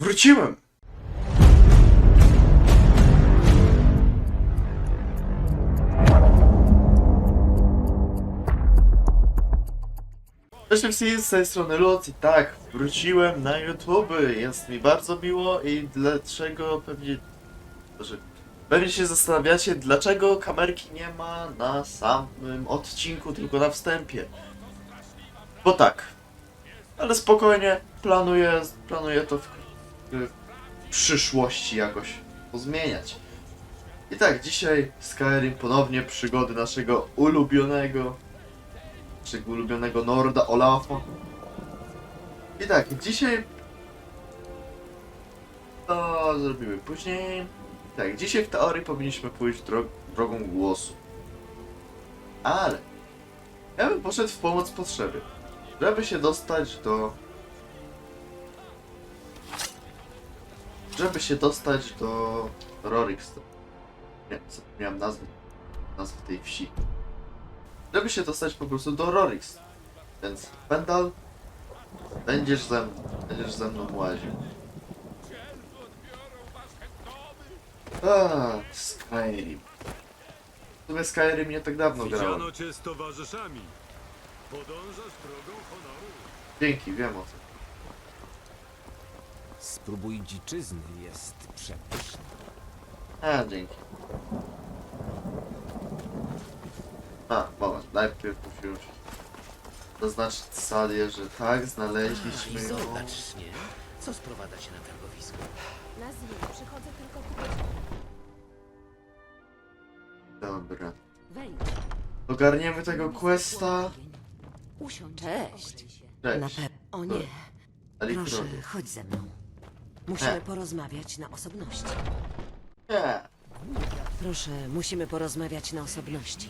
Wróciłem! Cześć wszystkim, z tej strony Lutz i tak, wróciłem na YouTube, jest mi bardzo miło i dlaczego pewnie... Że pewnie się zastanawiacie, dlaczego kamerki nie ma na samym odcinku, tylko na wstępie. Bo tak, ale spokojnie, planuję, planuję to w, w przyszłości jakoś pozmieniać. I tak, dzisiaj Skyrim ponownie przygody naszego ulubionego, naszego ulubionego Norda Olafa. I tak, dzisiaj to zrobimy później. Tak, dzisiaj w teorii powinniśmy pójść dro drogą głosu. Ale ja bym poszedł w pomoc potrzeby, żeby się dostać do żeby się dostać do Rorikstone. Nie, zapomniałem nazwy, nazwy tej wsi. Żeby się dostać po prostu do Rorikstone. Więc Pendal, będziesz ze mną, będziesz ze mną łaził. A, Skyrim. W sumie Skyrim nie tak dawno grałem. Widziano cię z towarzyszami. Podążasz drogą honoru. Dzięki, wiem o tym. Spróbuj dziczyzny jest przepyszny. A, dzięki. A, moment, najpierw musimy zaznaczyć Salię, że tak, znaleźliśmy ją. zobacz, nie? Co sprowadza cię na targowisko? Nazwij, przychodzę tylko kupić. Dobra. Wejdź. Ogarniemy tego questa. Usiądź. Cześć. Cześć. Na. O nie, proszę, chodź ze mną. Musimy E. porozmawiać na osobności. Nie. Proszę, musimy porozmawiać na osobności.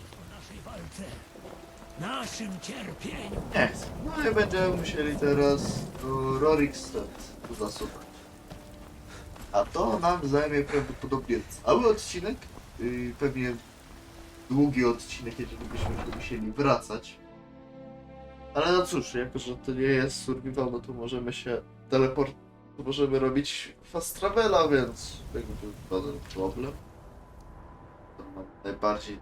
Naszym cierpieniu. Nie. No i będziemy musieli teraz do Rorikstead zasuwać. A to nam zajmie prawdopodobnie cały odcinek. Yy, pewnie długi odcinek, jeżeli byśmy tu musieli wracać. Ale no cóż, jako że to nie jest survival, no to możemy się teleport... to możemy robić fast travela, więc jakby żaden problem. To najbardziej...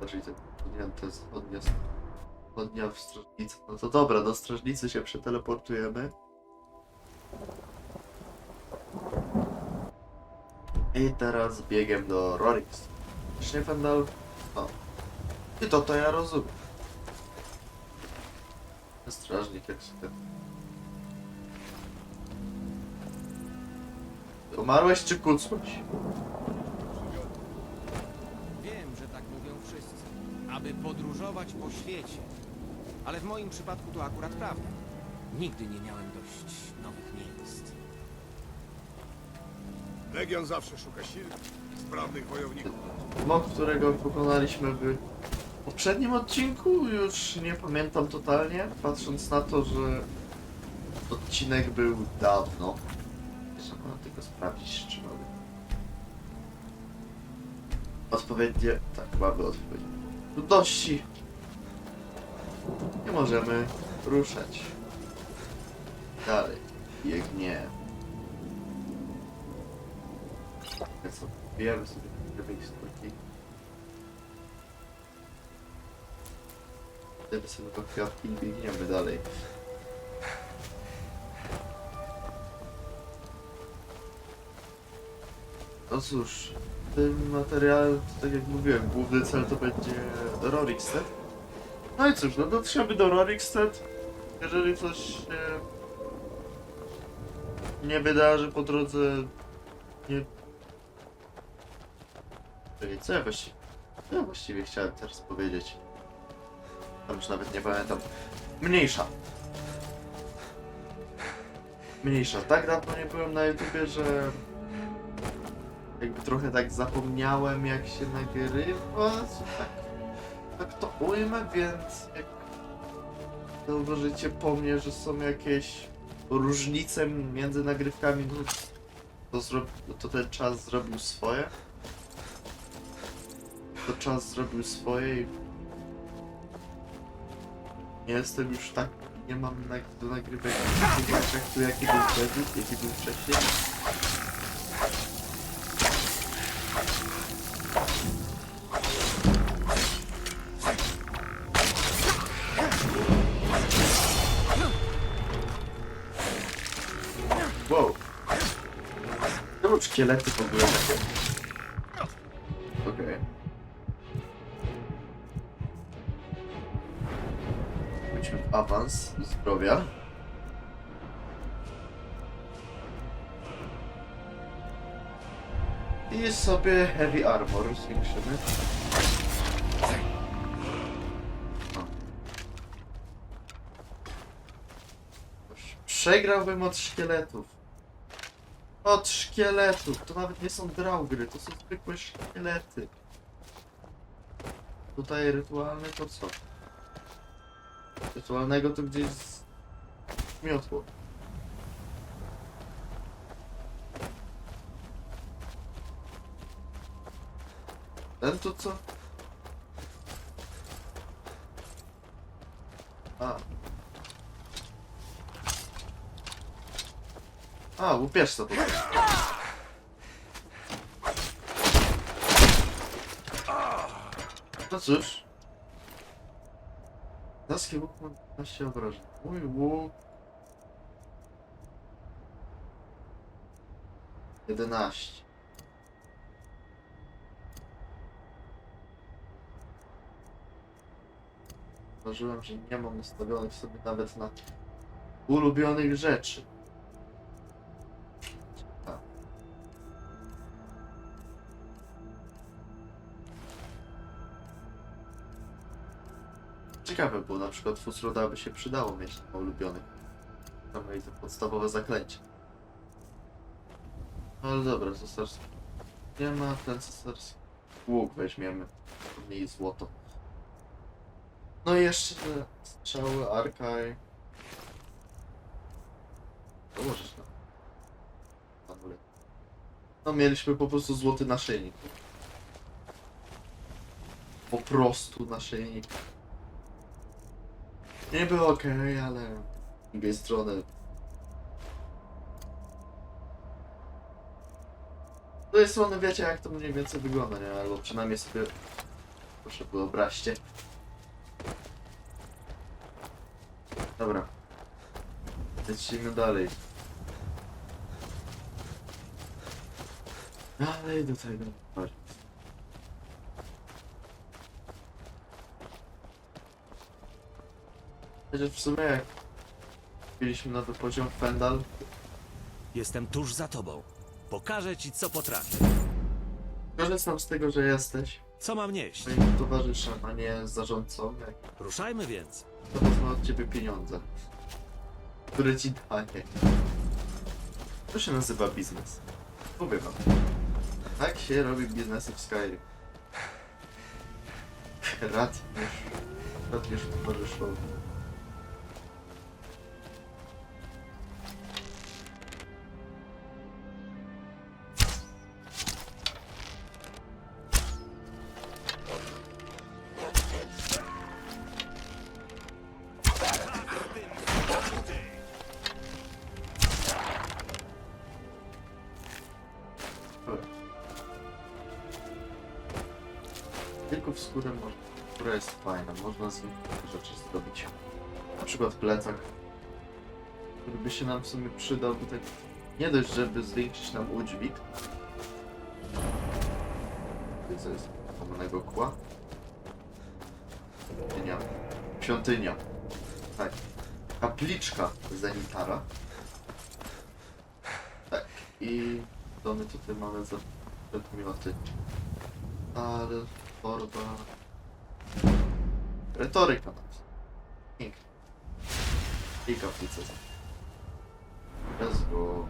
Bardziej te podjęte z odniósł dnia w strażnicy. No to dobra, do strażnicy się przeteleportujemy. I teraz biegiem do Rorix. Właśnie Fendal. O. I to to ja rozumiem. Strażnik jak sobie. Umarłeś czy kucłeś? Wiem, że tak mówią wszyscy. Aby podróżować po świecie. Ale w moim przypadku to akurat prawda. Nigdy nie miałem dość nowych miejsc. Legion zawsze szuka silnych, sprawnych wojowników. Mob, którego pokonaliśmy w poprzednim odcinku, już nie pamiętam totalnie, patrząc na to, że odcinek był dawno. Mam tylko sprawdzić, czy mamy odpowiednie... Tak, mamy odpowiednie trudności. Nie możemy ruszać. Dalej. Biegnie. Ja co, bijemy sobie te miejsce. Idziemy sobie do kwiatki biegniemy dalej. No cóż, w tym materiale, to tak jak mówiłem, główny cel to będzie Rorikstead. No i cóż, no dotrzemy do Rorikstead. Jeżeli coś się nie wydarzy po drodze, nie... Czekaj, co ja właściwie... Co ja właściwie chciałem teraz powiedzieć? Tam już nawet nie pamiętam. Mniejsza. Mniejsza. Tak dawno nie byłem na YouTubie, że jakby trochę tak zapomniałem jak się nagrywa, tak, tak to ujmę, więc jak zauważycie po mnie, że są jakieś różnice między nagrywkami, no to, zro... to ten czas zrobił swoje. To czas zrobił swoje i nie jestem już tak nie mam do nagrywek jak tu jaki był wtedy, jaki był wcześniej. Szkielety w ogóle takie? Okej. Pójdźmy w awans zdrowia. I sobie heavy armor zwiększymy. O. Przegrałbym od szkieletów. Od szkieletów. To nawet nie są draugry, to są zwykłe szkielety. Tutaj rytualne to co? Rytualnego to gdzieś z... miotło. Ten to co? A. A, łupieżca po prostu. No cóż. Daski łuk ma 15 obrażeń. Mój łuk... 11. Zauważyłem, że nie mam ustawionych sobie nawet na ulubionych rzeczy. Ciekawe było, na przykład Fusroda by się przydało mieć na ulubionych. Tam to podstawowe zaklęcie. Ale dobra, cesarski. Nie ma ten cesarski. Łuk weźmiemy. Mniej złoto. No i jeszcze te strzały Arkaj. To możesz na. amulet. No mieliśmy po prostu złoty naszyjnik. Po prostu naszyjnik. Nie było ok, ale z drugiej strony. Z drugiej strony wiecie jak to mniej więcej wygląda, nie? Albo przynajmniej sobie proszę wyobraźcie. Dobra. Lecimy dalej. Dalej do tego. Chodź. Chociaż w sumie jak byliśmy na to poziom Fendal, Jestem tuż za tobą. Pokażę ci, co potrafię. korzystam z tego, że jesteś Co mam nieść? moim towarzyszem, a nie zarządcą, jak Ruszajmy więc. to wezmę od ciebie pieniądze, które ci daję. To się nazywa biznes. Mówię wam. Tak się robi biznesy w Skyrim. Rad rad niż towarzyszowi. W skórę, która jest fajna, można z niej rzeczy zrobić. Na przykład plecak, który by się nam w sumie przydał, bo tak nie dość, żeby zwiększyć nam udźwig. Co jest łamanego kła? Świątynia. Świątynia. Tak. Kapliczka Zenitara. Tak. I to my tutaj mamy za przedmioty. Ale torba... Retoryka. Pięknie. I kaplica. Jezu.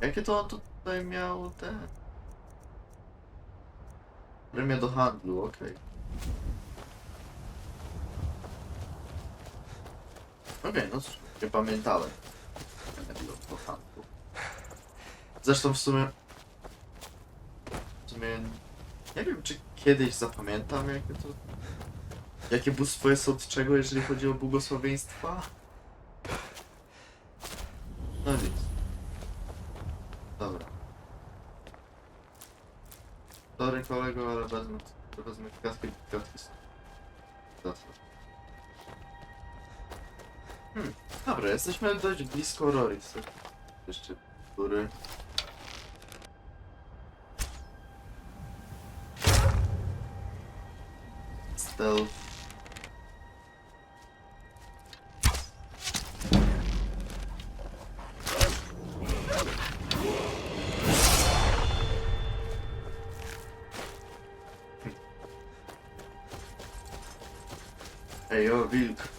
Jakie to on tutaj miał te... Premia do handlu, okej. Okej, no cóż, nie pamiętałem. Premia do handlu. Zresztą w sumie... W sumie... Nie wiem, czy kiedyś zapamiętam, jakie to... Jakie bóstwo jest od czego, jeżeli chodzi o błogosławieństwa? No nic. Dobra. Sorry kolego, ale wezmę, wezmę kaskę i co? Hmm, dobra, jesteśmy dość blisko Rorix. Jeszcze, który... Stealth. Ej, o, wilk.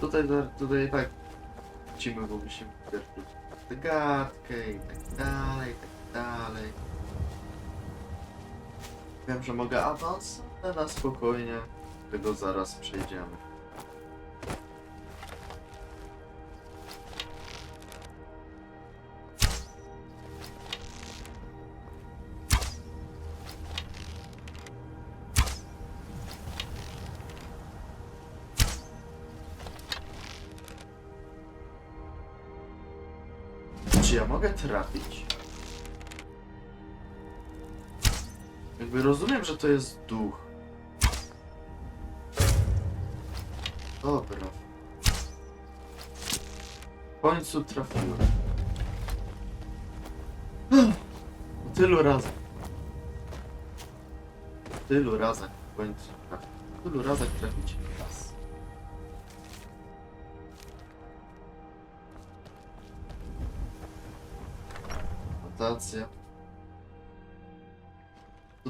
Tutaj, tutaj tak wrócimy, bo musimy pierwszy tę gadkę i tak dalej, i tak dalej. Wiem, że mogę awans, ale na spokojnie tego zaraz przejdziemy. Jest duch. Dobra. W końcu trafiłem. Tylu. Po tylu razach w końcu trafiłem. Tylu razach trafić raz. Notacja.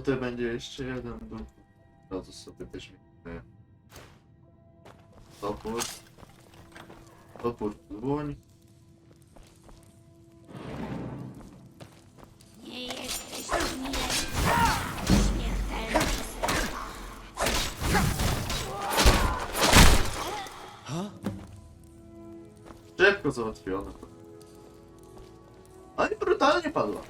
Tutaj będzie jeszcze jeden. Od razu sobie weźmiemy. Topór. Topór w dłoń. Nie jesteś śmiertelny. Szybko załatwione. Ale brutalnie padła.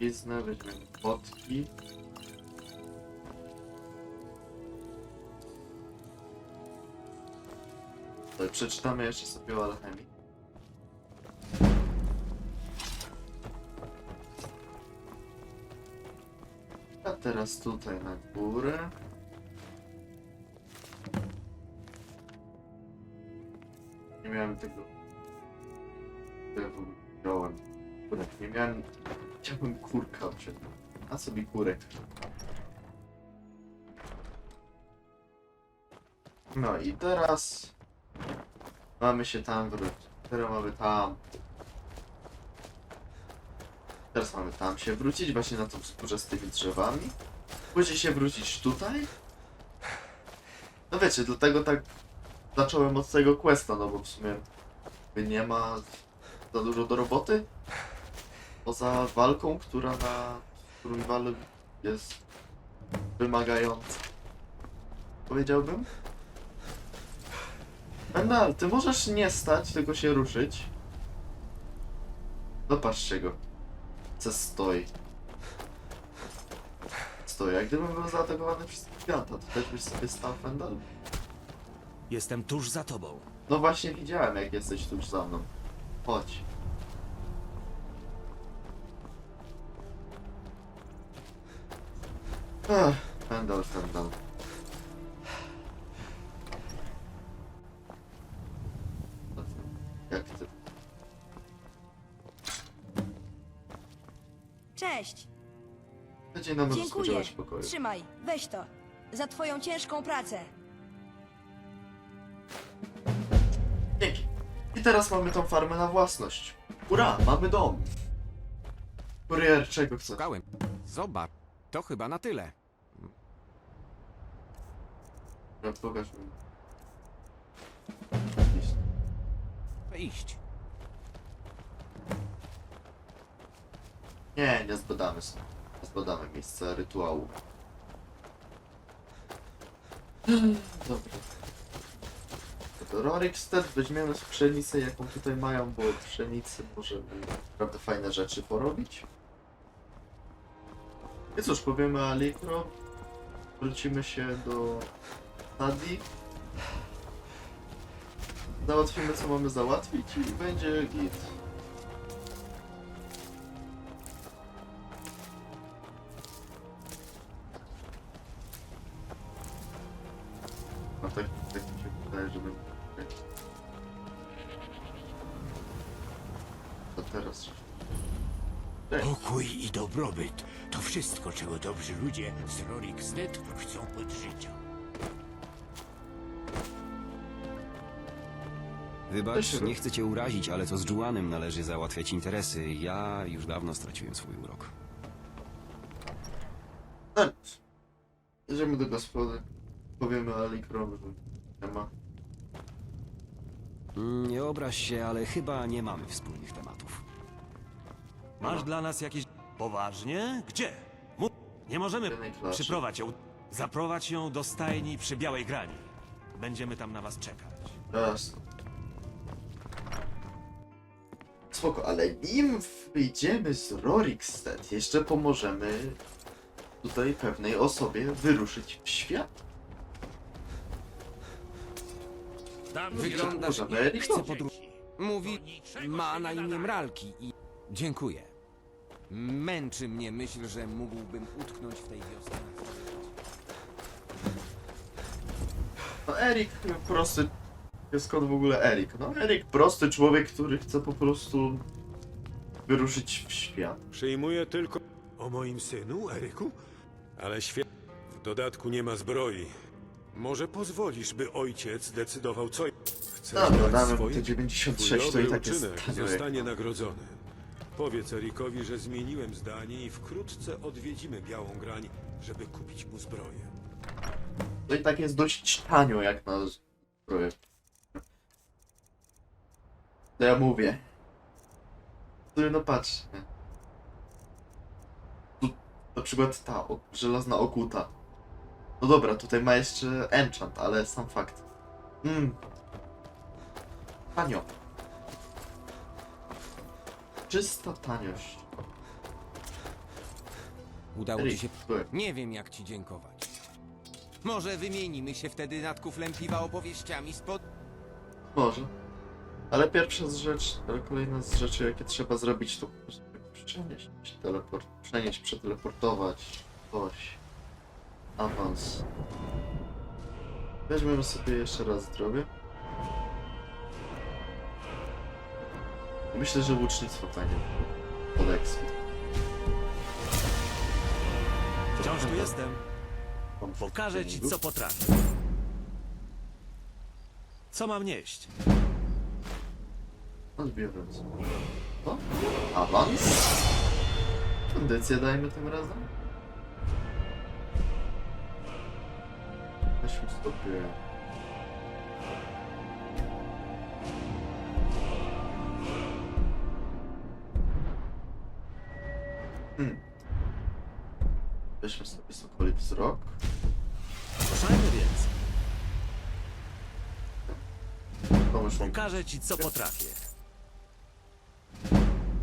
Piznę, weźmiemy potki. Przeczytamy jeszcze sobie o alchemii. A teraz tutaj na górę. Nie miałem tego. Wziąłem. Nie miałem. Chciałbym kurka wziąć. A sobie kurek. No i teraz mamy się tam wrócić. Teraz mamy tam. Teraz mamy tam się wrócić, właśnie na tą wzgórze z tymi drzewami. Później się wrócić tutaj. No wiecie, dlatego tak zacząłem od tego questa, no bo w sumie nie ma za dużo do roboty. Poza walką, która na Survival jest wymagająca. Powiedziałbym. Endal, ty możesz nie stać, tylko się ruszyć. Zobaczcie go. Co stoi. Stoi. Jak gdybym był zaatakowany przez giganta, to też byś sobie stał, Fendal? Jestem tuż za tobą. No właśnie widziałem, jak jesteś tuż za mną. Chodź. Ach, Fendal, Fendal. Jak ty? Cześć! Tydzień nam Dziękuję. spodziewać pokoju. Trzymaj, weź to. Za twoją ciężką pracę. Dzięki. I teraz mamy tą farmę na własność. Ura, mamy dom. Kurier, czego chcesz? Szukałem. Zobacz, to chyba na tyle. No, pokaż mi. Iść. Nie, nie zbadamy sobie. Nie zbadamy miejsca rytuału. Dobra. To Rorikstead weźmiemy z pszenicę, jaką tutaj mają, bo od pszenicy możemy naprawdę fajne rzeczy porobić. I cóż, powiemy Alikro. Wrócimy się do Tadi. Załatwimy co mamy załatwić i będzie git. No tak, tak mi się wydaje, że bym... To teraz... Pokój i dobrobyt to wszystko, czego dobrzy ludzie z Rorikstead chcą od życia. Wybacz, nie chcę cię urazić, ale to z Juanem należy załatwiać interesy. Ja już dawno straciłem swój urok. Tak. Jedziemy do gospody. Powiemy Alikrowi, że nie ma. Mm, Nie obraź się, ale chyba nie mamy wspólnych tematów. Masz dla nas jakieś... Poważnie? Gdzie? Mów. Nie możemy... Jednej. Przyprowadź ją. Zaprowadź ją do stajni przy Białej Grani. Będziemy tam na was czekać. Jasne. Spoko, ale nim wyjdziemy z Rorikstead, jeszcze pomożemy tutaj pewnej osobie wyruszyć w świat. Wyglądasz Możemy Erikowi. chce podróżować. Mówi, ma na imię Mralki i... Dziękuję. Męczy mnie myśl, że mógłbym utknąć w tej wiosce. No Erik, prosty... Skąd w ogóle Erik? No Erik, prosty człowiek, który chce po prostu wyruszyć w świat. Przyjmuję tylko o moim synu, Eryku? Ale świat... W dodatku nie ma zbroi. Może pozwolisz, by ojciec decydował, co... Chcesz Dobra, dać damy mu te Twój 96, to i tak jest uczynek zostanie nagrodzony. Powiedz Erikowi, że zmieniłem zdanie i wkrótce odwiedzimy Białą Grań, żeby kupić mu zbroję. To i tak jest dość tanio jak na zbroję. To ja mówię. No patrz. Tu na przykład ta o, żelazna okuta. No dobra, tutaj ma jeszcze enchant, ale sam fakt. Mmm. Tanio. Czysta taniość. Udało ci się... Nie wiem, jak ci dziękować. Może wymienimy się wtedy nad kuflem piwa opowieściami spod... Może. Ale pierwsza z rzeczy, ale kolejna z rzeczy, jakie trzeba zrobić, to po prostu przenieść się, teleport, przenieść, przeteleportować, coś. Awans. Weźmiemy sobie jeszcze raz zdrowie. Myślę, że łucznictwo fajnie pod. Wciąż tu jestem. Pokażę ci, co potrafię. Co mam nieść? Odbieram sobie. O, awans. Kondycję dajmy tym razem. Weźmy sobie... Hmm. Weźmy sobie sokolik wzrok. Ruszajmy więc. Pomóż mi. Pokażę ci, co potrafię.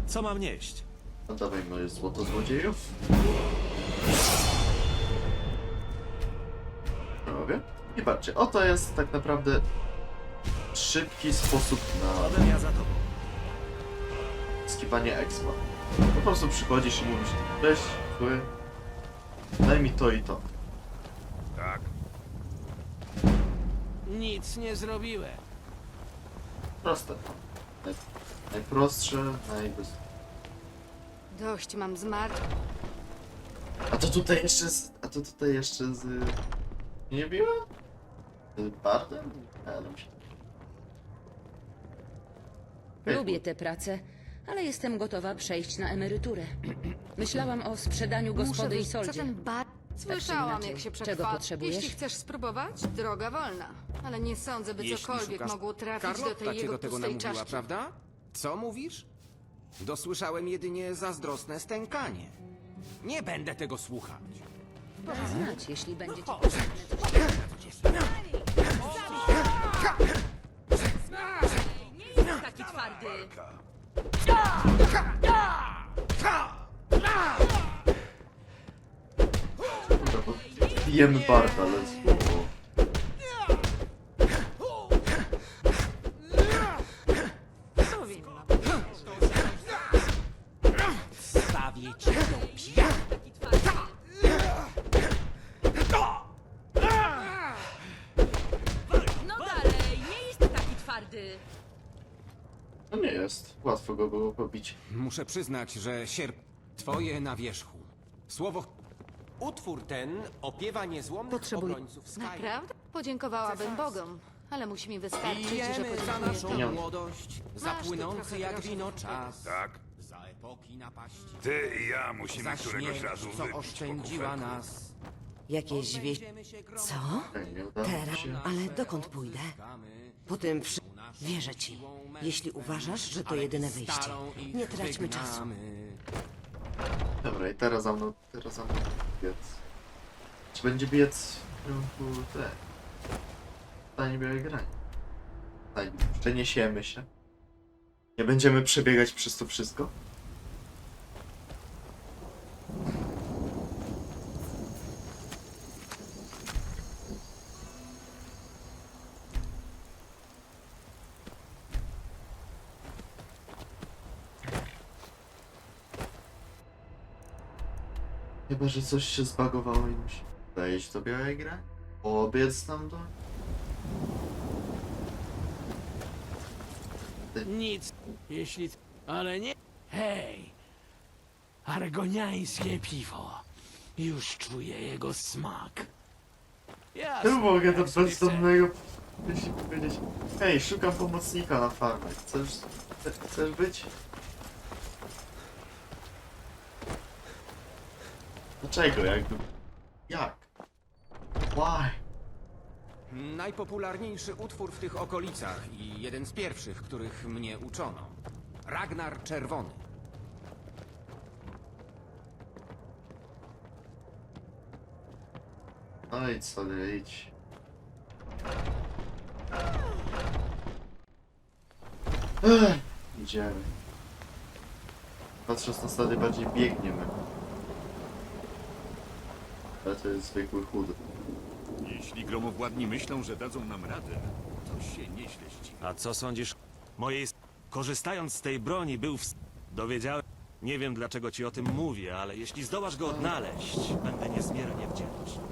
Co mam nieść? Oddawaj moje złoto złodziejów. Robię. I patrzcie, oto jest tak naprawdę szybki sposób na Potem ja za tobą. skiwanie expa. Po prostu przychodzisz i mówisz, cześć, zły, daj mi to i to. Nic nie zrobiłem. Proste. Naj, najprostsze, najbez... Dość mam zmarł. A to tutaj jeszcze z... A to tutaj jeszcze z... Nie biła? Z Bardem? Ale mi się... Lubię tę pracę, ale jestem gotowa przejść na emeryturę. Myślałam o sprzedaniu gospody i Co soldzie. ten bar... Tak Słyszałam, inaczej, jak się czego przetrwa. potrzebujesz? Jeśli chcesz spróbować, droga wolna. Ale nie sądzę, by Jeśli cokolwiek szukasz- mogło trafić do Carlotta tej cię jego do tego pustej namówiła, czaszki. prawda? Co mówisz? Dosłyszałem jedynie zazdrosne stękanie. Nie będę tego słuchać. Daj znać, jeśli będzie ci Taki twardy. Dobra, bo bijemy Barta, ale spoko. No nie jest. Łatwo go było pobić. Muszę przyznać, że sierp twoje na wierzchu. Słowo Utwór ten opiewa niezłomnych Potrzebuję- obrońców Sky. Naprawdę? Podziękowałabym Bogom, ale musi mi wystarczyć, że Pijemy za podziękuję naszą tobie. młodość, za Masz tu płynący trochę jak groszy wino czas. Tak? Za epoki napaści. Ty i ja musimy Za któregoś śmierć, razu co wypić po oszczędziła kufelku. nas. Jakieś wieś... Odbędziemy się gromem. Co? Nie udało Teraz? się. Ale dokąd pójdę? Po tym przy... Wierzę ci. Jeśli uważasz, że to jedyne wyjście. Nie traćmy czasu. Dobra, i teraz za mną, teraz za mną biec. Czy będzie biec w kierunku te? Stanie białej grani. Tak, przeniesiemy się. Nie będziemy przebiegać przez to wszystko. Chyba, że coś się zbagowało i musi wejść do białej grani. Obiec tam do... Nic, jeśli... Ale nie... Hej! Argoniańskie piwo. Już czuję jego smak. Ja Jasne, mogę do jak sobie bezdomnego jeśli powiedzieć Hej, szukam pomocnika na farmę. Chcesz, chce- chcesz być? Dlaczego? Jakby... Jak? Why? Najpopularniejszy utwór w tych okolicach i jeden z pierwszych, których mnie uczono. Ragnar Czerwony. No idź sobie, idź. Ech, idziemy. Patrząc na stady bardziej biegniemy. Ale to jest zwykły chód. Jeśli gromowładni myślą, że dadzą nam radę, to się nieźle zdziwi. A co sądzisz? Mojej... s- Korzystając z tej broni był w... Dowiedziałem... Nie wiem dlaczego ci o tym mówię, ale jeśli zdołasz go odnaleźć, będę niezmiernie wdzięczny.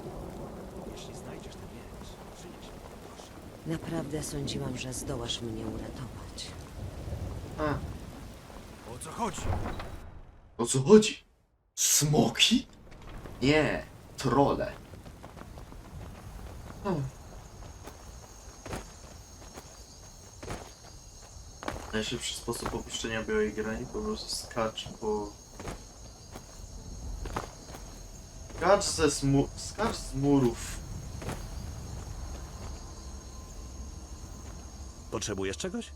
Jeśli znajdziesz ten miecz, przynieś mi go, proszę. Naprawdę sądziłam, że zdołasz mnie uratować. A, O co chodzi? o co chodzi? Smoki? Nie, trole. Hmm. Najszybszy sposób opuszczenia białej grani po prostu skacz po... Skacz ze smu... Skacz z murów. Potrzebujesz czegoś?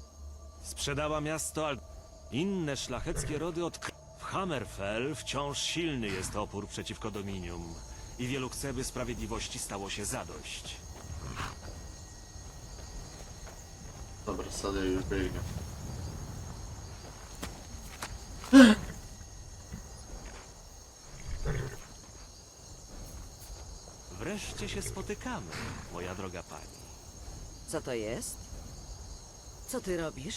Sprzedała miasto, ale inne szlacheckie rody od... W Hammerfell wciąż silny jest opór przeciwko Dominium i wielu chce, by sprawiedliwości stało się zadość. Dobra, Sadie już biegnie. Wreszcie się spotykamy, moja droga pani. Co to jest? Co ty robisz?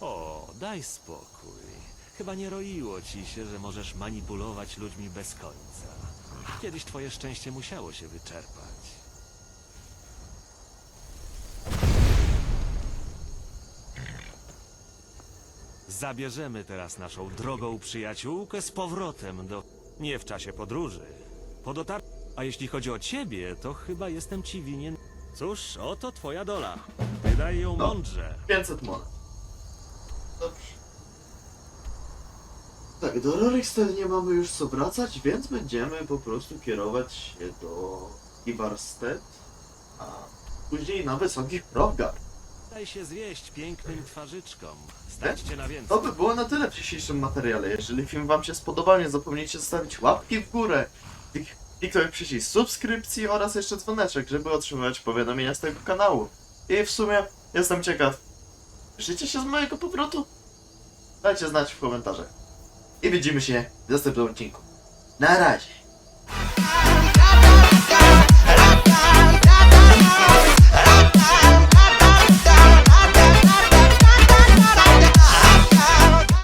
O, daj spokój. Chyba nie roiło ci się, że możesz manipulować ludźmi bez końca. Kiedyś twoje szczęście musiało się wyczerpać. Zabierzemy teraz naszą drogą przyjaciółkę z powrotem do... Nie w czasie podróży. Po dotar... A jeśli chodzi o ciebie, to chyba jestem ci winien... Cóż, oto twoja dola. Wydaj ją No. mądrze. 500 monet. Dobrze. Tak, do Rorikstead nie mamy już co wracać, więc będziemy po prostu kierować się do Ivarstead. A później na wysokich progach. Daj się zwieść pięknym twarzyczkom. Stać cię na To więcej. by było na tyle w dzisiejszym materiale. Jeżeli film wam się spodobał, nie zapomnijcie zostawić łapki w górę, klik- kliknąć przycisk subskrypcji oraz jeszcze dzwoneczek, żeby otrzymywać powiadomienia z tego kanału. I w sumie jestem ciekaw, cieszycie się z mojego powrotu? Dajcie znać w komentarzach i widzimy się w następnym odcinku. Na razie!